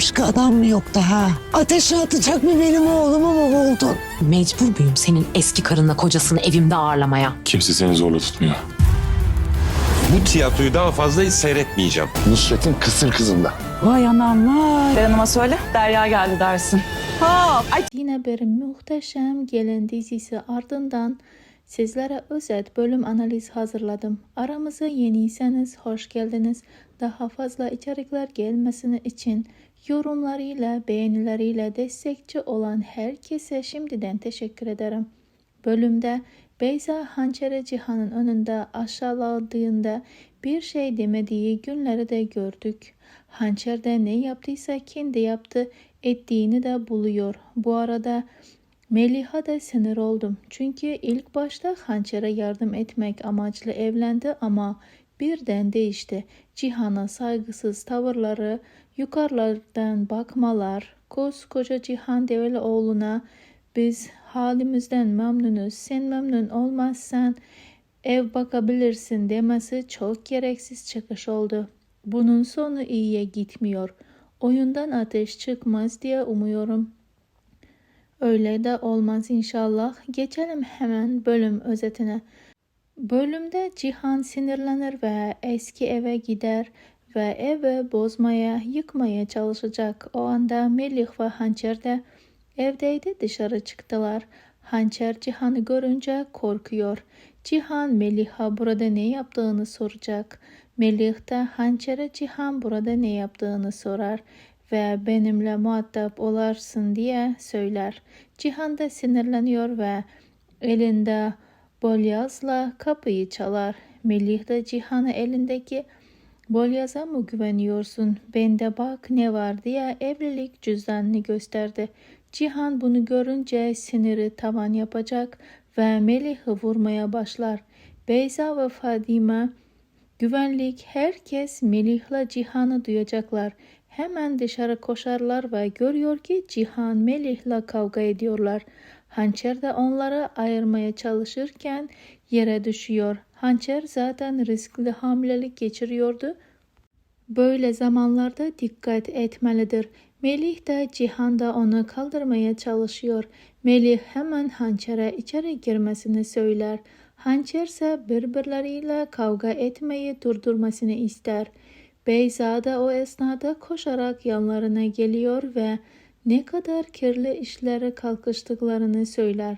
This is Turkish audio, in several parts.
Başka adam mı yok daha? Ateşe atacak mı benim oğlumu mu buldun? Mecbur muyum senin eski karınla kocasını evimde ağırlamaya? Kimse seni zorla tutmuyor. Bu tiyatroyu daha fazla hiç seyretmeyeceğim. Nusret'in kısır kızında. Vay anam vay. Hanım'a söyle Derya geldi dersin. Ha, ay Yine bir muhteşem gelin dizisi ardından sizlere özet bölüm analiz hazırladım. Aramıza yeniyseniz hoş geldiniz. Daha fazla içerikler gelmesini için yorumlarıyla, beğenileriyle destekçi olan herkese şimdiden teşekkür ederim. Bölümde Beyza hançeri Cihan'ın önünde aşağıladığında bir şey demediği günleri de gördük. Hançerde ne yaptıysa kendi yaptı, ettiğini de buluyor. Bu arada Meliha da sinir oldum. Çünkü ilk başta hançere yardım etmek amaçlı evlendi ama birden değişti. Cihan'a saygısız tavırları, yukarılardan bakmalar, koskoca Cihan Develioğlu'na biz halimizden memnunuz, sen memnun olmazsan ev bakabilirsin demesi çok gereksiz çıkış oldu. Bunun sonu iyiye gitmiyor. Oyundan ateş çıkmaz diye umuyorum. Öyle de olmaz inşallah. Geçelim hemen bölüm özetine. Bölümde Cihan sinirlenir ve eski eve gider ve evi bozmaya, yıkmaya çalışacak. O anda Melih ve Hançer de evdeydi dışarı çıktılar. Hançer Cihan'ı görünce korkuyor. Cihan Melih'a burada ne yaptığını soracak. Melih de Hançer'e Cihan burada ne yaptığını sorar ve benimle muhatap olarsın diye söyler. Cihan da sinirleniyor ve elinde bolyazla kapıyı çalar. Melih de Cihan'a elindeki bolyaza mı güveniyorsun? Bende bak ne var diye evlilik cüzdanını gösterdi. Cihan bunu görünce siniri tavan yapacak ve Melih'i vurmaya başlar. Beyza ve Fadime Güvenlik herkes Melih'le Cihan'ı duyacaklar. Hemen dışarı koşarlar ve görüyor ki Cihan Melih'le kavga ediyorlar. Hançer de onları ayırmaya çalışırken yere düşüyor. Hançer zaten riskli hamilelik geçiriyordu. Böyle zamanlarda dikkat etmelidir. Melih de Cihan da onu kaldırmaya çalışıyor. Melih hemen hançere içeri girmesini söyler. Hançer ise birbirleriyle kavga etmeyi durdurmasını ister. Beyza da o esnada koşarak yanlarına geliyor ve ne kadar kirli işlere kalkıştıklarını söyler.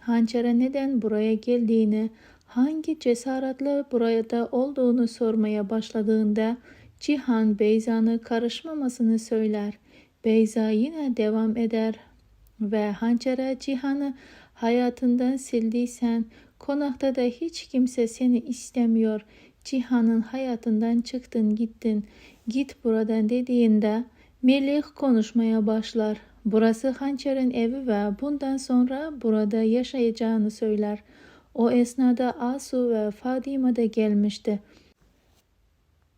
Hançere neden buraya geldiğini, hangi cesaretle burada olduğunu sormaya başladığında Cihan Beyza'nın karışmamasını söyler. Beyza yine devam eder ve hançere Cihan'ı hayatından sildiysen konakta da hiç kimse seni istemiyor. Cihan'ın hayatından çıktın gittin. Git buradan dediğinde Melih konuşmaya başlar. Burası hançerin evi ve bundan sonra burada yaşayacağını söyler. O esnada Asu ve Fadime de gelmişti.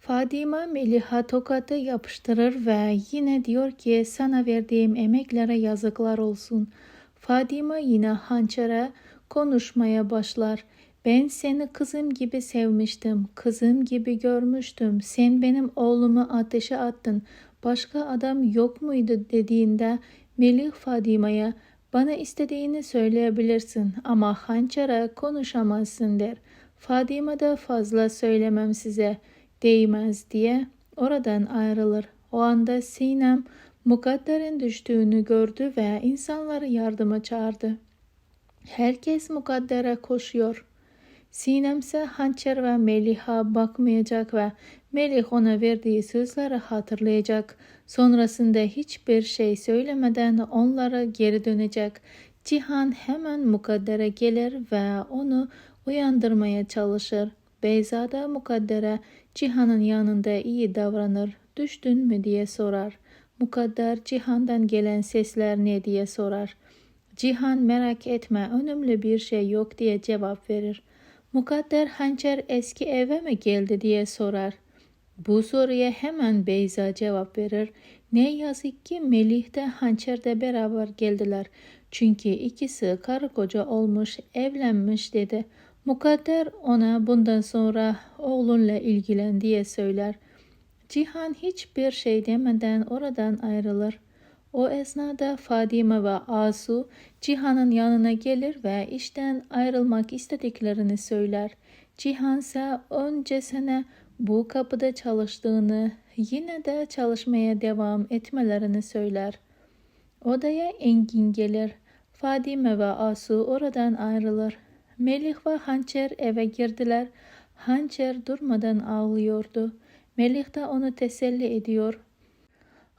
Fadime Melih'a tokatı yapıştırır ve yine diyor ki sana verdiğim emeklere yazıklar olsun. Fadime yine hançere konuşmaya başlar. Ben seni kızım gibi sevmiştim, kızım gibi görmüştüm. Sen benim oğlumu ateşe attın. Başka adam yok muydu dediğinde Melih Fadime'ye bana istediğini söyleyebilirsin ama hançere konuşamazsın der. Fadime de fazla söylemem size değmez diye oradan ayrılır. O anda Sinem mukadderin düştüğünü gördü ve insanları yardıma çağırdı. Herkes mukaddere koşuyor. Sinem ise hançer ve Melih'a bakmayacak ve Melih ona verdiği sözleri hatırlayacak. Sonrasında hiçbir şey söylemeden onlara geri dönecek. Cihan hemen mukaddere gelir ve onu uyandırmaya çalışır. Beyza da mukaddere Cihan'ın yanında iyi davranır. Düştün mü diye sorar. Mukadder Cihan'dan gelen sesler ne diye sorar. Cihan merak etme önemli bir şey yok diye cevap verir. Mukadder hançer eski eve mi geldi diye sorar. Bu soruya hemen Beyza cevap verir. Ne yazık ki Melih de hançer de beraber geldiler. Çünkü ikisi karı koca olmuş, evlenmiş dedi. Mukadder ona bundan sonra oğlunla ilgilen diye söyler. Cihan hiçbir şey demeden oradan ayrılır. O esnada Fadime ve Asu Cihan'ın yanına gelir ve işten ayrılmak istediklerini söyler. Cihan ise öncesine bu kapıda çalıştığını, yine de çalışmaya devam etmelerini söyler. Odaya Engin gelir. Fadime ve Asu oradan ayrılır. Melih ve Hançer eve girdiler. Hançer durmadan ağlıyordu. Melih de onu teselli ediyor.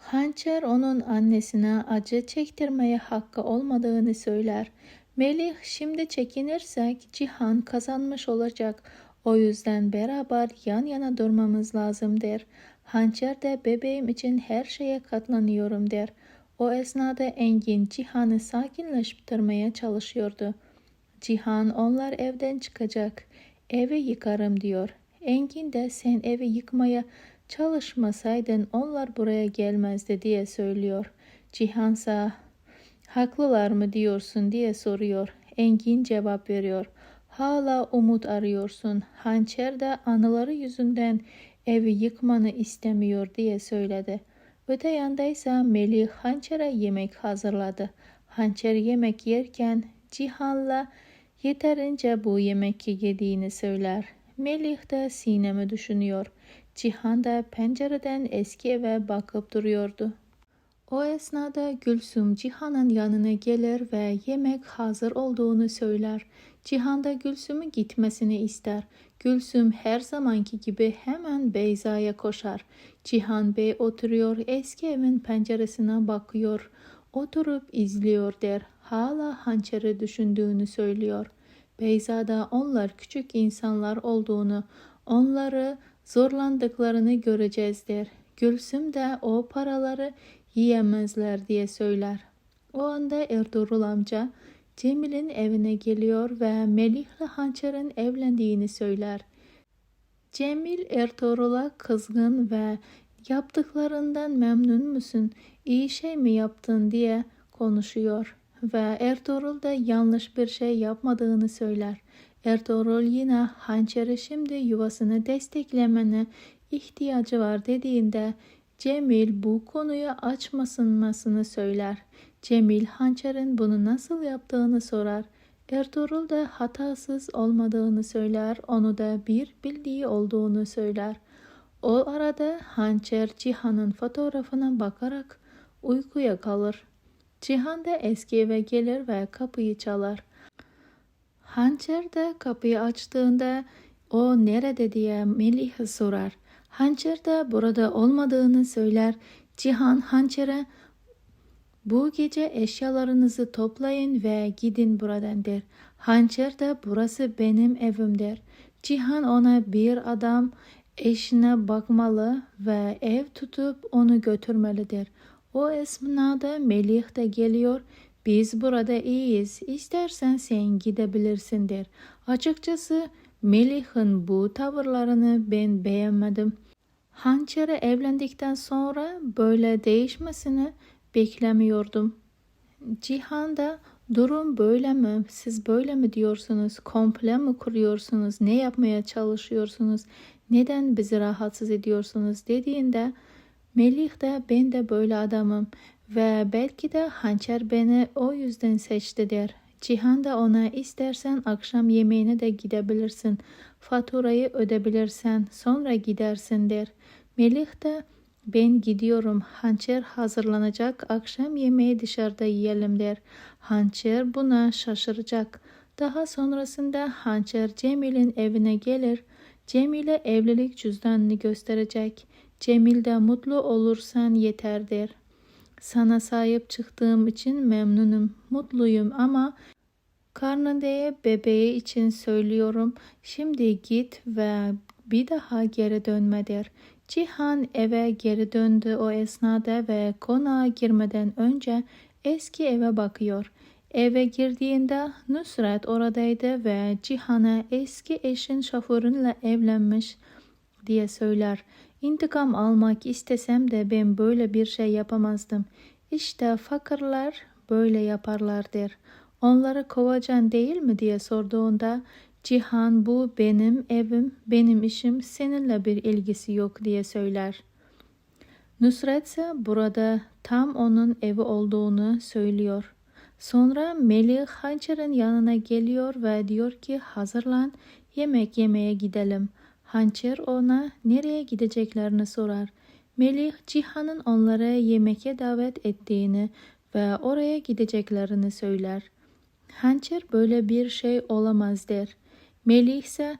Hançer onun annesine acı çektirmeye hakkı olmadığını söyler. Melih şimdi çekinirsek Cihan kazanmış olacak. O yüzden beraber yan yana durmamız lazım der. Hançer de bebeğim için her şeye katlanıyorum der. O esnada Engin Cihan'ı sakinleştirmeye çalışıyordu. Cihan onlar evden çıkacak. Evi yıkarım diyor. Engin de sen evi yıkmaya çalışmasaydın onlar buraya gelmezdi diye söylüyor. Cihansa haklılar mı diyorsun diye soruyor. Engin cevap veriyor. Hala umut arıyorsun. Hançer de anıları yüzünden evi yıkmanı istemiyor diye söyledi. Öte yandaysa Melih Hançer'e yemek hazırladı. Hançer yemek yerken Cihan'la yeterince bu yemek yediğini söyler. Melih de sinemi düşünüyor. Cihan da pencereden eski eve bakıp duruyordu. O esnada Gülsüm Cihan'ın yanına gelir ve yemek hazır olduğunu söyler. Cihan da Gülsüm'ü gitmesini ister. Gülsüm her zamanki gibi hemen Beyza'ya koşar. Cihan Bey oturuyor eski evin penceresine bakıyor. Oturup izliyor der. Hala hançeri düşündüğünü söylüyor. Beyza da onlar küçük insanlar olduğunu, onları zorlandıklarını göreceğiz der. Gülsüm de o paraları yiyemezler diye söyler. O anda Ertuğrul amca Cemil'in evine geliyor ve Melih'le Hançer'in evlendiğini söyler. Cemil Ertuğrul'a kızgın ve yaptıklarından memnun musun, iyi şey mi yaptın diye konuşuyor ve Ertuğrul da yanlış bir şey yapmadığını söyler. Ertuğrul yine Hançer'e şimdi yuvasını desteklemene ihtiyacı var dediğinde Cemil bu konuyu açmasınmasını söyler. Cemil Hançer'in bunu nasıl yaptığını sorar. Ertuğrul da hatasız olmadığını söyler, onu da bir bildiği olduğunu söyler. O arada Hançer Cihan'ın fotoğrafına bakarak uykuya kalır. Cihan da eski eve gelir ve kapıyı çalar. Hançer de kapıyı açtığında o nerede diye Melih sorar. Hançer de burada olmadığını söyler. Cihan Hançer'e bu gece eşyalarınızı toplayın ve gidin buradan der. Hançer de burası benim evim der. Cihan ona bir adam eşine bakmalı ve ev tutup onu götürmelidir. O esnada Melih de geliyor. Biz burada iyiyiz. İstersen sen gidebilirsin der. Açıkçası Melih'in bu tavırlarını ben beğenmedim. Hançer'e evlendikten sonra böyle değişmesini beklemiyordum. Cihan da durum böyle mi? Siz böyle mi diyorsunuz? Komple mi kuruyorsunuz? Ne yapmaya çalışıyorsunuz? Neden bizi rahatsız ediyorsunuz dediğinde Melih de ben de böyle adamım ve belki de hançer beni o yüzden seçti der. Cihan da ona istersen akşam yemeğine de gidebilirsin. Faturayı ödebilirsen sonra gidersin der. Melih de ben gidiyorum. Hançer hazırlanacak. Akşam yemeği dışarıda yiyelim der. Hançer buna şaşıracak. Daha sonrasında Hançer Cemil'in evine gelir. Cemil'e evlilik cüzdanını gösterecek. Cemil de mutlu olursan yeter der. Sana sahip çıktığım için memnunum, mutluyum ama karnındaki bebeği için söylüyorum. Şimdi git ve bir daha geri dönme der. Cihan eve geri döndü o esnada ve konağa girmeden önce eski eve bakıyor. Eve girdiğinde Nusret oradaydı ve Cihan'a eski eşin şoförünle evlenmiş diye söyler. İntikam almak istesem de ben böyle bir şey yapamazdım. İşte fakirler böyle yaparlar der. Onları kovacan değil mi diye sorduğunda Cihan bu benim evim, benim işim seninle bir ilgisi yok diye söyler. Nusret ise burada tam onun evi olduğunu söylüyor. Sonra Melih Hançer'in yanına geliyor ve diyor ki hazırlan yemek yemeye gidelim. Hançer ona nereye gideceklerini sorar. Melih Cihan'ın onlara yemeğe davet ettiğini ve oraya gideceklerini söyler. Hançer böyle bir şey olamaz der. Melih ise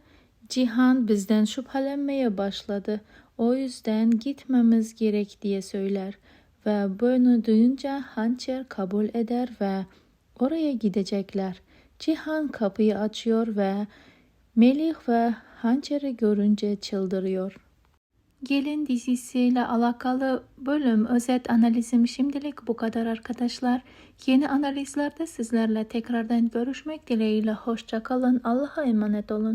Cihan bizden şüphelenmeye başladı. O yüzden gitmemiz gerek diye söyler. Ve bunu duyunca Hançer kabul eder ve oraya gidecekler. Cihan kapıyı açıyor ve Melih ve Hançer'i görünce çıldırıyor. Gelin dizisiyle alakalı bölüm özet analizim şimdilik bu kadar arkadaşlar. Yeni analizlerde sizlerle tekrardan görüşmek dileğiyle hoşça kalın. Allah'a emanet olun.